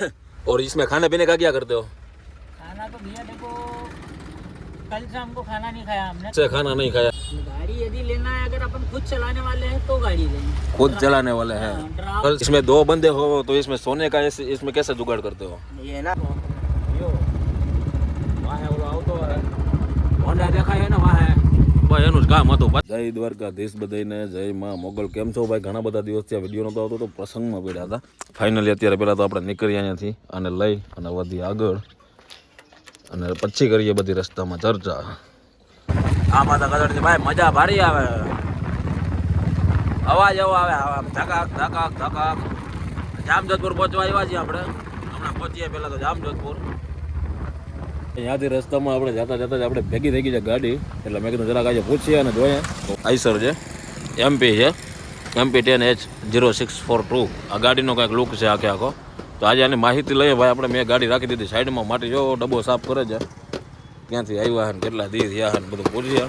और इसमें खाने पीने का क्या करते हो? खाना तो भैया देखो कल से हमको खाना नहीं खाया हमने। से खाना नहीं खाया। गाड़ी यदि लेना है अगर अपन खुद चलाने वाले हैं तो गाड़ी लेंगे। खुद चलाने वाले हैं। हाँ, कल इसमें दो बंदे हो तो इसमें सोने का इस- इसमें कैसे जुगाड़ करते हो? ये ना ભાઈ, એનું જ કામ હતું. જય દ્વારકાધીશ બધાને જય માં મોગલ. કેમ છો ભાઈ? ઘણા બધા દિવસથી આ વીડિયો નતો આવતો તો પ્રસંગમાં પડ્યા હતા. ફાઇનલી અત્યારે પહેલાં તો આપણે નીકળીએ અહીંયાથી અને લઈ અને વધી આગળ. અને પછી કરીએ બધી રસ્તામાં ચર્ચા. આ માતા કદડથી ભાઈ, મજા ભારી આવે. અવાજ એવો આવે, આમ ધકાક ધકાક ધકાક. જામજોધપુર પહોંચવા આવ્યા છીએ આપણે. હમણાં પહોંચીએ પહેલાં તો જામજોધપુર. ત્યાંથી રસ્તામાં આપણે જતા જતા જ આપણે ભેગી થઈ ગઈ છે ગાડી એટલે મેં કીધું જરાક આજે પૂછીએ અને જોઈએ તો આઈસર છે એમપી છે MP ten H zero six four two આ ગાડીનો કાંઈક લુક છે આખે આખો તો આજે આની માહિતી લઈએ ભાઈ આપણે મેં ગાડી રાખી દીધી સાઈડમાં માટી જો ડબ્બો સાફ કરે છે ક્યાંથી આવ્યા હે ને કેટલા દી થયા હે ને બધું પૂછીએ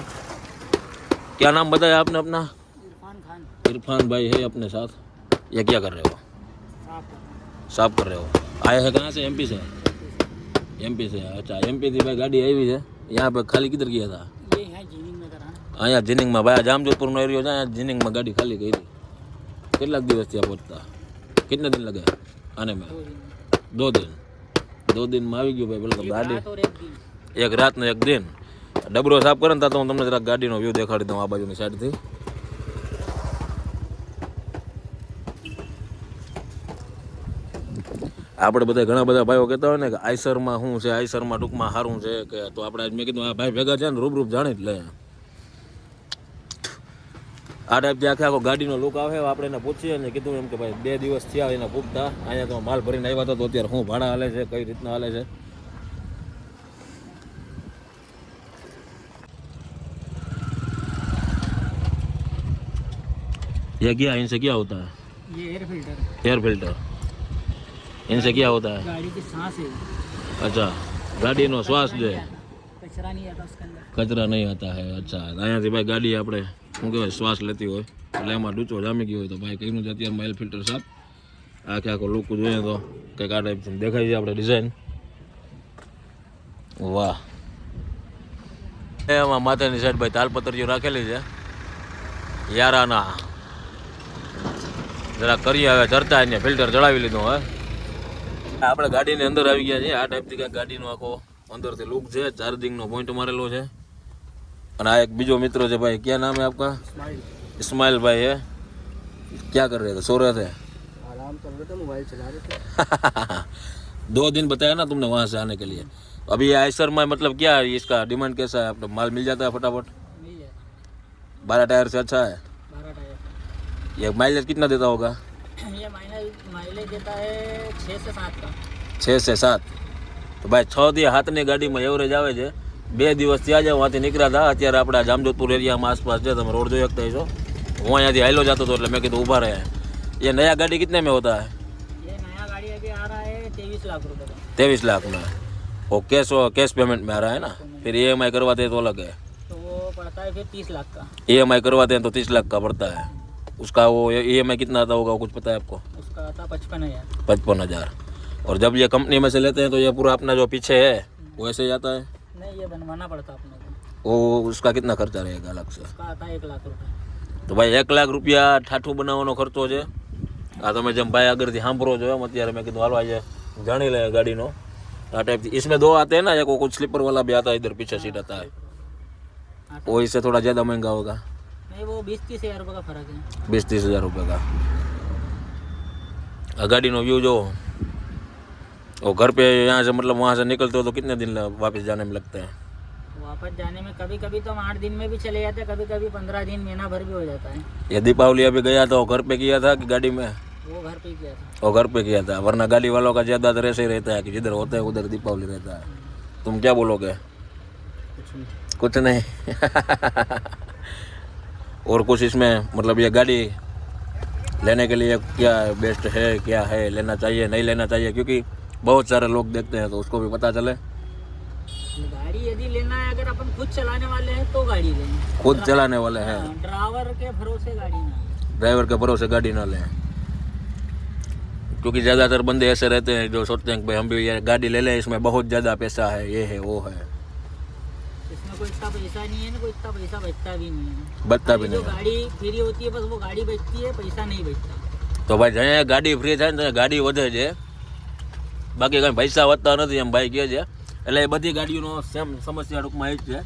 क्या नाम बताया आपने अपना इरफान खान इरफान भाई है अपने साथ ये क्या कर रहे हो साफ करना साफ कर रहे हो आए हैं कहाँ से एमपी से एमपी से अच्छा एमपी થી ભાઈ ગાડી આવી છે यहाँ पे खाली किधर किया था ये है जीनिंग में करा અહીંયા જીનિંગમાં ભાઈ આ જામજોધપુરનો એરિયો છે અહીંયા જીનિંગમાં ગાડી ખાલી કરી કેટલાક દિવસ થયા પહોંચતા કેટલા દિન લગે આને મેં दो दिन દો દિન દો દિનમાં આવી ગયું ભાઈ પેલા તો ગાડી रात और एक दिन એક રાત ને એક દિન ડબરો સાફ કરે ને તો હું તમને જરાક ગાડીનો વ્યૂ દેખાડી દઉં આ બાજુની સાઈડથી આપણે બધા ઘણા બધા ભાઈઓ કહેતા હોય ને કે આઈસરમાં શું છે આઈસરમાં ટૂંકમાં સારું છે કે તો આપણે આજ મેં કીધું આ ભાઈ ભેગા છે ને રૂબરૂપ જાણી જ લે આ ટાઈપથી આખે આખો ગાડીનો લુક આવે આપણે એને પૂછીએ ને કીધું એમ કે ભાઈ બે દિવસ થયા એના પૂગતા અહીંયા તો માલ ભરીને આવ્યા હતા તો અત્યારે શું ભાડા હાલે છે કઈ રીતના હાલે છે ये क्या है इनसे क्या होता है ये एयर फिल्टर एयर फिल्टर इनसे क्या होता है गाड़ी की सांस है अच्छा ગાડીનો શ્વાસ છે कचरा नहीं आता उसके अंदर કચરા નહીં હતા હે અચ્છા અહીંયાથી ભાઈ ગાડી આપણે શું કહેવાય શ્વાસ લેતી હોય એટલે એમાં ડૂચો જામી ગયો હોય તો ભાઈ કઈનું છે અત્યારે માઇલ ફિલ્ટર સાફ આખે આખો લુક જોઈએ તો કંઈક આ ટાઈપ દેખાય છે આપણે ડિઝાઇન વાહ એમાં માથાની સાઈડ ભાઈ તાલપતરીઓ રાખેલી છે યારાના જરા કરીએ હવે ચર્ચા એને ફિલ્ટર ચડાવી લીધું હવે આપણે ગાડીની અંદર આવી ગયા છીએ આ ટાઈપથી કાંઈક ગાડીનો આખો અંદરથી લુક છે ચાર્જિંગનો પોઈન્ટ મારેલો છે અને આ એક બીજો મિત્ર છે ભાઈ ક્યાં નામ है आपका स्माइल इस्माइल भाई है क्या कर रहे थे सो रहे थे आराम कर रहे थे मोबाइल चला रहे थे दो दिन बताया ना तुमने वहाँ से आने के लिए अभी ये आयसर में मतलब क्या है इसका डिमांड कैसा है आपका माल मिल जाता है फटाफट मिल जाए बारह टायर से अच्छा है बारह टायर ये माइलेज कितना देता होगा ये माइलेज माइलेज देता है छः से सात का छः से सात તો ભાઈ છ દી હાથની ગાડીમાં એવરેજ આવે છે બે દિવસ ત્યાં જ વાંથી નીકળ્યા હતા અત્યારે આપણા જામજોધપુર એરિયામાં આસપાસ છે તમે રોડ જોઈ શકતા છો હું અહીંયાથી હાઈલો જતો હતો એટલે મેં કીધું ઊભા રહે ये नया गाड़ी कितने में होता है ये नया गाड़ी अभी आ रहा है तेईस लाख रुपए का तेईस लाख में वो कैश कैश पेमेंट में आ रहा है ना फिर ई एम आई करवाते हैं तो अलग है तो वो पड़ता है फिर तीस लाख का ई एम आई करवाते हैं तो तीस लाख का पड़ता है उसका वो ई एम आई कितना आता होगा कुछ पता है आपको उसका आता पचपन हजार पचपन हज़ार और जब ये कंपनी में से लेते हैं तो ये पूरा अपना जो पीछे है वो ऐसे ही आता है नहीं ये बनवाना पड़ता अपने को वो उसका कितना खर्चा रहेगा अलग से उसका आता है एक लाख रुपए તો ભાઈ એક લાખ રૂપિયા ઠાઠું બનાવવાનો ખર્ચો છે આ તમે જેમ ભાઈ આગળથી સાંભળો છો એમ અત્યારે મેં કીધું હાલો આજે જાણી લે ગાડીનો આ टाइप इसमें दो आते हैं ना एक वो कुछ स्लीपर वाला भी आता है इधर पीछे सीट आता है वो इससे थोड़ा ज़्यादा महंगा होगा नहीं वो बीस तीस हज़ार रुपये का फ़र्क है। बीस तीस हज़ार रुपये का। आ गाड़ी नो व्यू जो वो घर पे यहाँ से मतलब वहाँ से निकलते हो तो कितने दिन वापस जाने में लगते हैं? वापस जाने में कभी कभी तो हम आठ दिन में भी चले जाते हैं कभी कभी पंद्रह दिन महीना भर भी हो जाता है। ये दीपावली अभी गया था घर पे किया था कि गाड़ी में? वो घर पे किया था। वो घर पे किया था वरना गाड़ी वालों का ज़्यादातर ऐसे ही रहता है कि जिधर होता है उधर दीपावली रहता है। तुम क्या बोलोगे? कुछ नहीं। कुछ नहीं। और कुछ इसमें मतलब ये गाड़ी लेने के लिए क्या बेस्ट है क्या है लेना चाहिए नहीं लेना चाहिए? क्योंकि बहुत सारे लोग देखते हैं तो उसको भी पता चले। गाड़ी यदि लेना है अगर अपन खुद चलाने वाले हैं तो गाड़ी लेंगे खुद चलाने वाले हैं। ड्राइवर के भरोसे गाड़ी ना ड्राइवर के भरोसे गाड़ी ना लें। क्योंकि ज़्यादातर बंदे ऐसे रहते हैं जो सोचते हैं कि भाई हम भी ये गाड़ी ले लें इसमें बहुत ज़्यादा पैसा है ये है वो है। कोई इतना पैसा नहीं है ना कोई इतना पैसा बचता भी नहीं है बचता भी खाली जो नहीं है गाड़ी फ्री होती है बस वो गाड़ी बचती है पैसा नहीं बचता તો ભાઈ જ્યાં ગાડી ફ્રી થાય ને ત્યાં ગાડી વધે છે બાકી કંઈ પૈસા વધતા નથી એમ ભાઈ કહે છે એટલે એ બધી ગાડીઓનો સેમ સમસ્યા ટૂંકમાં એ જ છે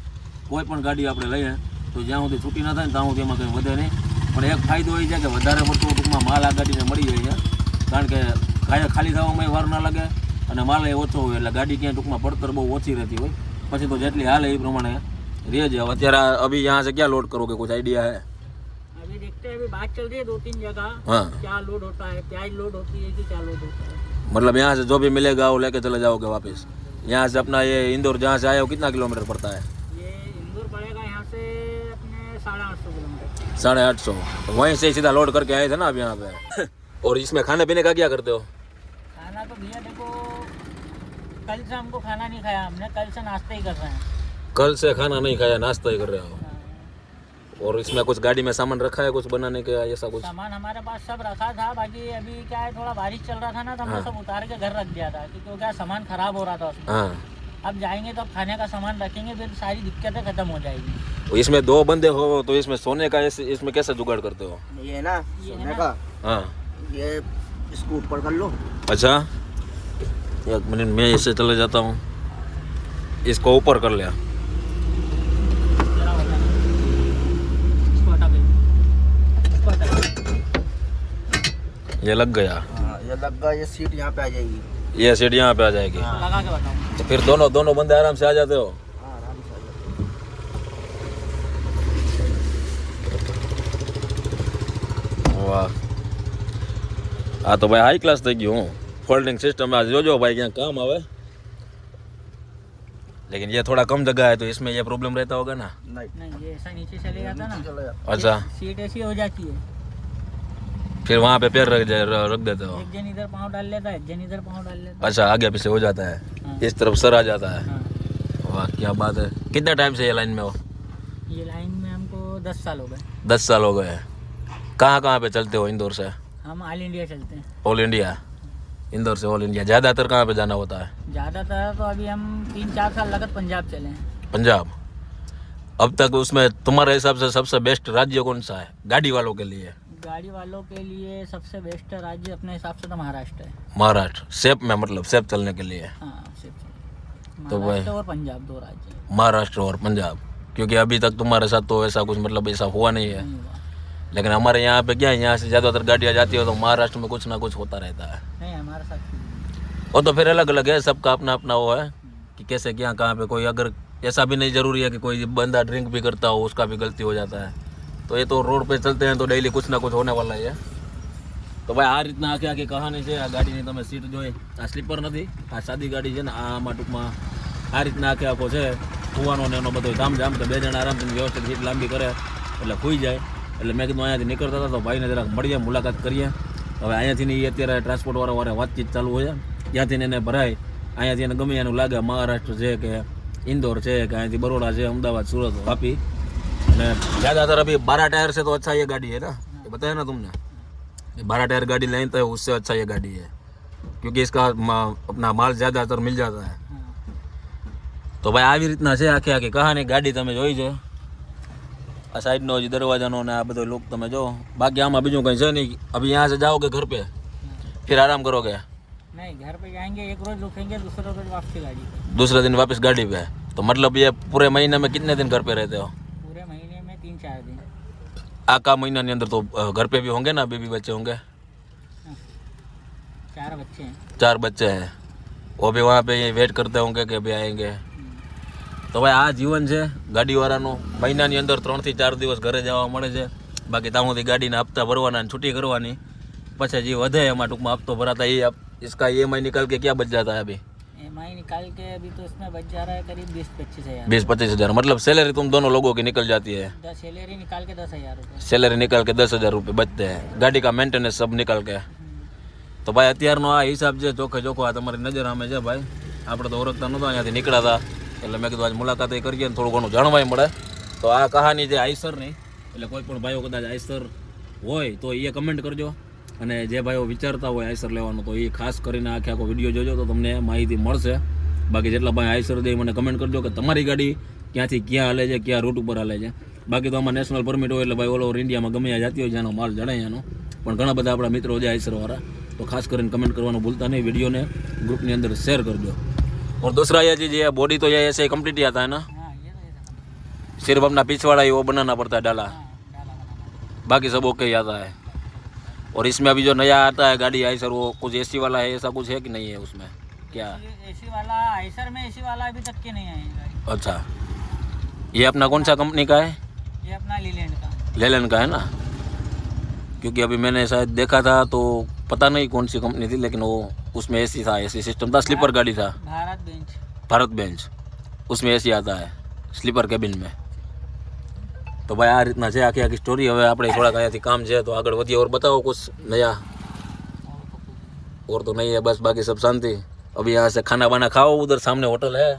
કોઈ પણ ગાડી આપણે લઈએ તો જ્યાં સુધી છૂટી ના થાય ને ત્યાં સુધી એમાં કંઈ વધે નહીં પણ એક ફાયદો એ છે કે વધારે પડતું ટૂંકમાં માલ આ ગાડીને મળી જાય છે કારણ કે ગાય ખાલી થવામાં વાર ના લાગે અને માલ એ ઓછો હોય એટલે ગાડી ક્યાંય ટૂંકમાં પડતર બહુ ઓછી રહેતી હોય પછી તો જેટલી હાલે એ પ્રમાણે રહે છે હવે અત્યારે અભી યહાં से ક્યાં લોડ કરો કે कुछ आइडिया है अभी देखते हैं अभी बात चल रही है दो तीन जगह हाँ क्या लोड होता है प्याज लोड होती है कि क्या लोड होता है मतलब यहाँ से जो भी मिलेगा वो लेके चले जाओगे वापस यहाँ से अपना ये इंदौर जहाँ से आए हो कितना किलोमीटर पड़ता है ये इंदौर पड़ेगा यहाँ से अपने साढ़े आठ सौ किलोमीटर साढ़े आठ सौ तो वहीं से सीधा लोड करके आए थे ना अब यहाँ पे और इसमें खाने पीने का क्या करते हो खाना तो भैया देखो कल से हमको खाना नहीं खाया हमने कल से नाश्ता ही कर रहे हैं। कल से खाना नहीं खाया नाश्ता ही कर रहे हो। और इसमें कुछ गाड़ी में सामान रखा है कुछ बनाने का ऐसा कुछ? सामान हमारे पास सब रखा था बाकी अभी क्या है थोड़ा बारिश चल रहा था ना तो हमने हाँ। सब उतार के घर रख दिया था क्योंकि क्या सामान खराब हो रहा था उसमें। हाँ। अब जाएँगे तो अब खाने का सामान रखेंगे फिर सारी दिक्कतें खत्म हो जाएगी। तो इसमें दो बंदे हो तो इसमें सोने का ऐसे- इसमें कैसे जुगाड़ करते हो? ये ना ये सोने है का। हाँ। ये इसको ऊपर कर लो। अच्छा। एक मिनट मैं इससे चले जाता हूँ इसको ऊपर कर लिया जरा बता इसको हटा दे इसको हटा दे। ये लग गया हाँ ये लग गया ये सीट यहाँ पे आ जाएगी ये सीट यहाँ पे आ जाएगी हाँ लगा के बताऊँ तो फिर दोनों दोनों बंदे आराम से आ जाते हो हाँ, आराम से आ जाएगी। વાહ આ તો ભાઈ હાઈ ક્લાસ થઈ ગયું હું फोल्डिंग सिस्टम है जो जो भाई क्या काम आवे। लेकिन ये थोड़ा कम जगह है तो इसमें ये प्रॉब्लम रहता होगा ना। नहीं। नहीं ये ऐसा नीचे चले जाता ना। अच्छा। सीट ऐसी हो जाती है। फिर वहाँ पे पैर रख जाए रख देते हो। एक जन इधर पाँव डाल लेता है एक जन इधर पाँव डाल लेता अच्छा आगे पीछे हो जाता है। हाँ। इस तरफ़ सर आ जाता है। है। हाँ वाह क्या बात है। कितने टाइम से ये लाइन में हो? ये लाइन में हमको दस साल हो गए। दस साल हो गए। कहाँ कहाँ पे चलते हो इंदौर से? हम ऑल इंडिया चलते हैं। All India? इंदौर से ऑल इंडिया ज़्यादातर कहाँ पे जाना होता है? ज़्यादातर तो अभी हम तीन चार साल लगत पंजाब चले हैं। पंजाब। अब तक उसमें तुम्हारे हिसाब से सबसे बेस्ट राज्य कौन सा है? गाड़ी वालों के लिए। गाड़ी वालों के लिए सबसे बेस्ट राज्य अपने हिसाब से तो महाराष्ट्र है। महाराष्ट्र। सेफ़ में मतलब सेफ़ चलने के लिए। हाँ तो वह- और पंजाब दो राज्य महाराष्ट्र और पंजाब। क्योंकि अभी तक तुम्हारे साथ तो ऐसा कुछ मतलब ऐसा हुआ नहीं है। नहीं लेकिन हमारे यहाँ पे क्या है यहाँ से ज़्यादातर गाड़ियाँ जाती हो तो महाराष्ट्र में कुछ ना कुछ होता रहता है नहीं हमारे साथ वो तो फिर अलग अलग है सबका अपना अपना वो है कि कैसे क्या कहाँ पे कोई अगर ऐसा भी नहीं जरूरी है कि कोई बंदा ड्रिंक भी करता हो उसका भी गलती हो जाता है तो ये तो रोड पे चलते हैं तो डेली कुछ ना कुछ होने वाला ही है તો ભાઈ આ રીતના આખી આખી કહાની છે આ ગાડીની તમે સીટ જોઈ આ સ્લીપર નથી આ સાદી ગાડી છે ને આ આમાં ટૂંકમાં આ રીતના આખે આખો છે કૂવાનો ને એનો બધો જામ જામ કે બે જણા આરામથી વ્યવસ્થિત સીટ લાંબી કરે એટલે ખુઈ જાય એટલે મેં કીધું અહીંયાથી નીકળતા હતા તો ભાઈને જરાક મળીએ મુલાકાત કરીએ હવે અહીંયાથી ને ઈ અત્યારે ટ્રાન્સપોર્ટવાળા વાળા વાતચીત ચાલુ હોય ત્યાંથી ને એને ભરાય અહીંયાથી એને ગમે એનું લાગે મહારાષ્ટ્ર છે કે ઇન્દોર છે કે અહીંયાથી બરોડા છે અમદાવાદ સુરત વાપી અને ज़्यादातर अभी बारह टायर से तो अच्छा ये गाड़ी है ना ये बताया ना तुमने ये बारह टायर गाड़ी लें तो उससे अच्छा ये गाड़ी है क्योंकि इसका मा- अपना माल ज़्यादातर मिल जाता है हाँ તો ભાઈ આવી રીતના છે આખી આખી કહાની ગાડી તમે જોઈ છે આ સાઈડનો જે દરવાજાનો ને આ બધો લુક તમે જો બાકી આમાં બીજું કંઈ છે નહીં અભી यहाँ से जाओगे घर पे फिर आराम करोगे नहीं घर पे जाएंगे एक रोज रुकेंगे दूसरे रोज वापसी गाड़ी पे दूसरे दिन वापस गाड़ी पे तो मतलब ये पूरे महीने में कितने दिन घर पे रहते हो पूरे महीने में तीन चार दिन आका महीना के अंदर तो अ, घर पे भी होंगे ना बेबी बच्चे होंगे चार बच्चे हैं चार बच्चे हैं वो भी वहाँ पे वेट करते होंगे कि अभी आएंगे તો ભાઈ આ જીવન છે ગાડીવાળાનું મહિનાની અંદર ત્રણથી ચાર દિવસ ઘરે જવા મળે છે બાકી ત્યાં સુધી ગાડીના હપ્તા ભરવાના અને છૂટી કરવાની પછી જે વધે એમાં ટૂંકમાં હપ્તો ભરાતા એ હપ- इसका ई एम आई निकाल के क्या बच जाता है अभी एम निकाल के अभी तो इसमें बच जा रहा है करीब बीस पच्चीस हजार बीस पच्चीस हजार मतलब सैलरी तुम दोनों लोगों की निकल जाती है दस सैलरी निकाल के दस हजार रुपये सैलरी निकाल के दस हज़ार रुपये बचते हैं गाड़ी का मेंटेनेंस सब निकाल के તો ભાઈ અત્યારનો આ હિસાબ છે ચોખ્ખે ચોખ્ખો આ તમારી નજર સામે છે ભાઈ આપણે તો ઓળખતા નહોતા અહીંયાથી નીકળ્યા હતા એટલે મેં કીધું, આજ મુલાકાત એ કરીએ ને થોડું ઘણું જાણવાય મળે. તો આ કહાની જે આઈસરની એટલે કોઈ પણ ભાઈઓ કદાચ આઈસર હોય, તો એ કમેન્ટ કરજો. અને જે ભાઈઓ વિચારતા હોય આઈસર લેવાનું, તો એ ખાસ કરીને આખે આખો વીડિયો જોજો, તો તમને માહિતી મળશે. બાકી જેટલા ભાઈ આઈસર દે મને કમેન્ટ કરજો કે તમારી ગાડી ક્યાંથી ક્યાં હાલે છે, ક્યાં રૂટ ઉપર હાલે છે. બાકી તો આમાં નેશનલ પરમિટ હોય એટલે ભાઈ ઓલ ઓવર ઇન્ડિયામાં ગમે જાતી હોય જેનો માલ જણાય એનો. પણ ઘણા બધા આપણા મિત્રો છે આઈસરવાળા, તો ખાસ કરીને કમેન્ટ કરવાનું ભૂલતા નહીં, વિડીયોને ગ્રુપની અંદર શેર કરજો. और दूसरा ये चीज़ ये बॉडी तो ये ऐसे कंप्लीट ही आता है ना? सिर्फ़ अपना पीछ वाला ही वो बनाना पड़ता है डाला। बाकी सब ओके ही आता है। और इसमें अभी जो नया आता है गाड़ी आई सर वो कुछ एसी वाला है ऐसा कुछ है कि नहीं है उसमें? क्या? एसी वाला आइसर में एसी वाला अभी तक के नहीं है अच्छा। ये अपना कौन सा कंपनी का है? ये अपना लीलैंड का। लेलन का है ना? क्योंकि अभी मैंने शायद देखा था तो पता नहीं कौन सी कंपनी थी लेकिन वो उसमें एसी था एसी सिस्टम था स्लीपर गाड़ी था भारत बेंच भारत बेंच उसमें एसी आता है સ્લીપર કેબિન में तो भाई આ રીતના છે આખી આખી સ્ટોરી હવે આપણે થોડાક અહીંયાથી કામ છે તો આગળ વધીએ और बताओ कुछ नया और तो नहीं है बस बाकी सब शांति अभी यहाँ से खाना वाना खाओ उधर सामने होटल है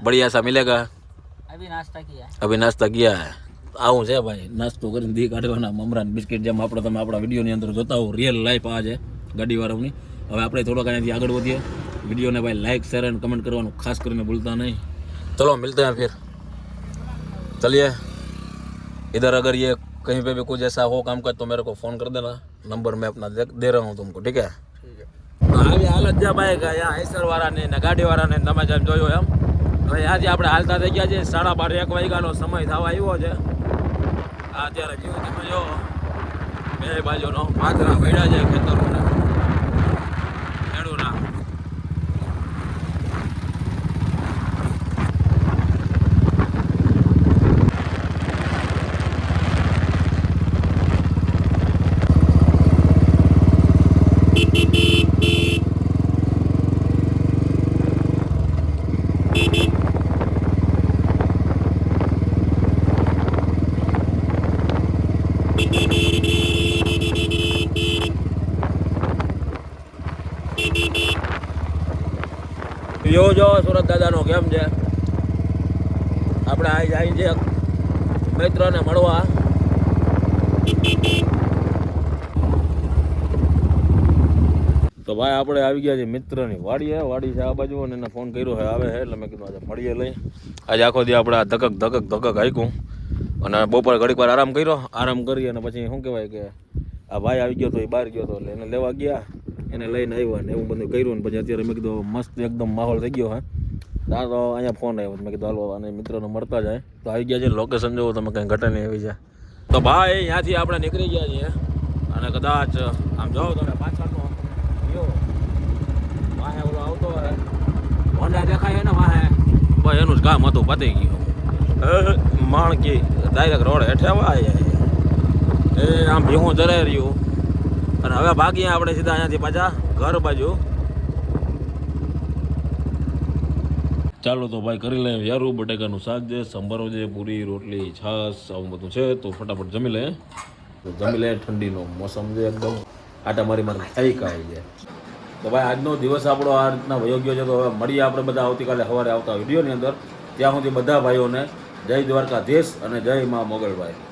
बढ़िया सा मिलेगा अभी नाश्ता किया है અભી નાસ્તા ગયા હે આવું છે ભાઈ નાસ્તો કરીને દી કાઢવાના મમરાન બિસ્કિટ જેમ આપણે તમે આપણા વિડીયોની અંદર જોતા હો રિયલ લાઈફ આ છે ગાડીવાળાઓની. હવે આપણે થોડોક અહીંયાથી આગળ વધીએ. વિડીયોને ભાઈ લાઈક શેર અને કમેન્ટ કરવાનું ખાસ કરીને ભૂલતા નહીં. ચલો મિલતે હૈ ફિર. ચલિએ. इधर અગર ये कहीं पे भी कुछ એસા હો કામ का તો मेरे को फ़ोन कर देना नंबर मैं अपना દે दे रहा हूँ तुमको ठीक હાલત છે ભાઈ અહીંયા ને ગાડીવાળાને તમે જેમ એમ. હવે આજે આપણે હાલતા થઈ ગયા છે સાડા બાર એક વાગ્યાનો સમય થવા આવ્યો છે. આ અત્યારે જીવન તમે જો બે બાજુનો પાથરા ભેડા જાય ખેતરોના ખેડૂના યો જો સુરત દાદાનો કેમ છે? આપણે આજે જાય છે મિત્રને મળવા. તો ભાઈ આપણે આવી ગયા છે મિત્રની વાડીએ. વાડી છે આ બાજુ અને એને ફોન કર્યો છે, આવે છે એટલે મેં કીધું આજે મળીએ લઈ. આજે આખો દી આપણે ધકક ધકક ધકક હાઈકું અને બપોર ઘડીક વાર આરામ કર્યો. આરામ કરી અને પછી શું કહેવાય કે આ ભાઈ આવી ગયો તો એ બહાર ગયો તો એટલે એને લેવા ગયા. એને લઈને આવ્યા ને એવું બધું કર્યું ને પછી અત્યારે મેં કીધું, મસ્ત એકદમ માહોલ થઈ ગયો હે ત્યાં તો અહીંયા ફોન આવ્યો મેં કીધું, હાલો, અને મિત્રોને મળતા જાય. તો આવી ગયા છે લોકેશન જોવો, તમે કંઈ ઘટે નહીં આવી જાય તો ભાઈ, અહીંયાથી આપણે નીકળી ગયા છીએ. અને કદાચ, આમ જાઓ તમે પાછળનો. વાહે ઓલો આવતો હોય. હોન્ડા દેખાય ને વાહે? ભાઈ, એનું જ કામ હતું, પતી ગયું. માણકી ડાયરેક્ટ રોડ હેઠે વાય એ આમ ભીહું જરાઈ રહ્યું. અને હવે ભાગીએ આપણે સીધા અહીંયાથી પાછા ઘર બાજુ. ચાલો તો ભાઈ કરી લઈએ યારું બટેકાનું શાક છે, સંભારો છે, પૂરી, રોટલી, છાશ, આવું બધું છે, તો ફટાફટ જમી લે. જમી લે, ઠંડીનો મોસમ છે એકદમ. આટા મારી મારી થઈ ખાઈ છે. તો ભાઈ આજનો દિવસ આપણો આ રીતના વયો છે, તો હવે મળીએ આપણે બધા આવતીકાલે સવારે આવતા વિડીયોની અંદર. ત્યાં સુધી બધા ભાઈઓને જય દ્વારકાધીશ અને જય મા મોગલભાઈ.